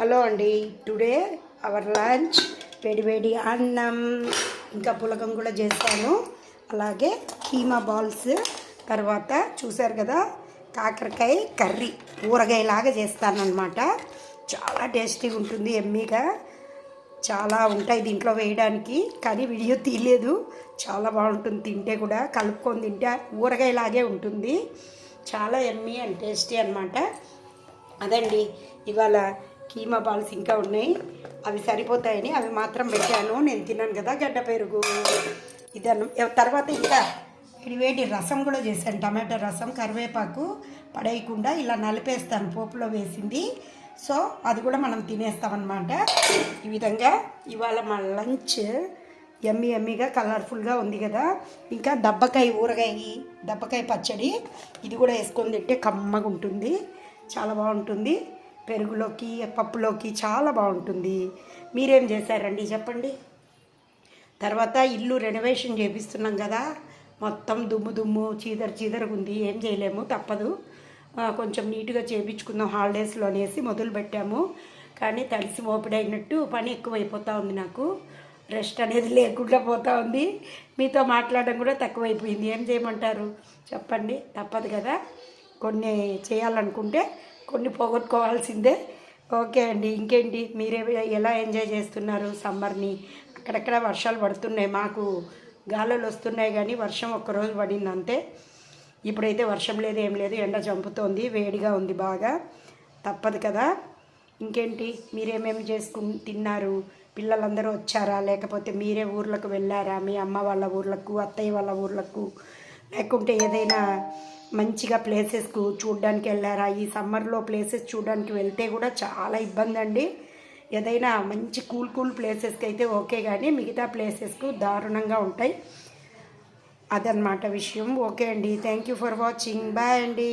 Hello అండి. Today our lunch వేడివేడి అన్నం ఇంకా పులకం కూడా చేస్తాను. అలాగే కీమా బాల్స్ తర్వాత చూసారు కదా కాకరకాయ కర్రీ ఊరగాయలాగా చేస్తానన్నమాట. చాలా టేస్టీగా ఉంటుంది ఎమ్మీగా. చాలా ఉంటాయి దీంట్లో వేయడానికి కానీ వీడియో తీయలేదు. చాలా బాగుంటుంది తింటే కూడా కలుపుకొని తింటే ఊరగాయలాగే ఉంటుంది. చాలా ఎమ్మీ అండ్ టేస్టీ అనమాట అదండి ఇవాళ కీమా బాల్స్ ఇంకా ఉన్నాయి. అవి సరిపోతాయని అవి మాత్రం పెట్టాను. నేను తిన్నాను కదా గడ్డ పెరుగు. ఇదన్న తర్వాత ఇంకా ఇది వేడి రసం కూడా చేశాను. టమాటా రసం కరివేపాకు పడేయకుండా ఇలా నలిపేస్తాను. పోపులో వేసింది. సో అది కూడా మనం తినేస్తామన్నమాట. ఈ విధంగా ఇవాళ మా లంచ్ ఎమ్మి ఎమ్మిగా కలర్ఫుల్గా ఉంది కదా. ఇంకా దబ్బకాయ ఊరగాయ దబ్బకాయ పచ్చడి. ఇది కూడా వేసుకొని తింటే కమ్మగా ఉంటుంది చాలా బాగుంటుంది. పెరుగులోకి పప్పులోకి చాలా బాగుంటుంది. మీరేం చేశారండి చెప్పండి. తర్వాత ఇల్లు రెనోవేషన్ చేపిస్తున్నాం కదా. మొత్తం దుమ్ము దుమ్ము చీదర చీదరగా ఉంది ఏం చేయలేము తప్పదు. కొంచెం నీట్గా చేపించుకుందాం హాలిడేస్లో అనేసి మొదలు పెట్టాము. కానీ తడిసి మోపిడైనట్టు పని ఎక్కువైపోతూ ఉంది నాకు. రెస్ట్ అనేది లేకుండా పోతూ ఉంది. మీతో మాట్లాడడం కూడా తక్కువైపోయింది. ఏం చేయమంటారు? చెప్పండి. తప్పదు కదా. కొన్ని చేయాలనుకుంటే కొన్ని పోగొట్టుకోవాల్సిందే. ఓకే అండి ఇంకేంటి? మీరే ఎలా ఎంజాయ్ చేస్తున్నారు సమ్మర్ని? అక్కడక్కడ వర్షాలు పడుతున్నాయి మాకు గాలులు వస్తున్నాయి కానీ వర్షం ఒక్కరోజు పడింది అంతే ఇప్పుడైతే వర్షం లేదు ఏం లేదు ఎండ చంపుతోంది వేడిగా ఉంది బాగా. తప్పదు కదా. ఇంకేంటి? మీరేమేమి చేసుకుని తిన్నారు? పిల్లలందరూ వచ్చారా? లేకపోతే మీరే ఊర్లకు వెళ్ళారా? మీ అమ్మ వాళ్ళ ఊర్లకు అత్తయ్య వాళ్ళ ఊర్లకు? లేకుంటే ఏదైనా మంచిగా ప్లేసెస్కు చూడడానికి వెళ్ళారా? ఈ సమ్మర్లో ప్లేసెస్ చూడడానికి వెళ్తే కూడా చాలా ఇబ్బంది అండి ఏదైనా మంచి కూల్ కూల్ ప్లేసెస్కి అయితే ఓకే కానీ మిగతా ప్లేసెస్కు దారుణంగా ఉంటాయి. అదనమాట విషయం. ఓకే అండి. Thank you for watching bye అండి.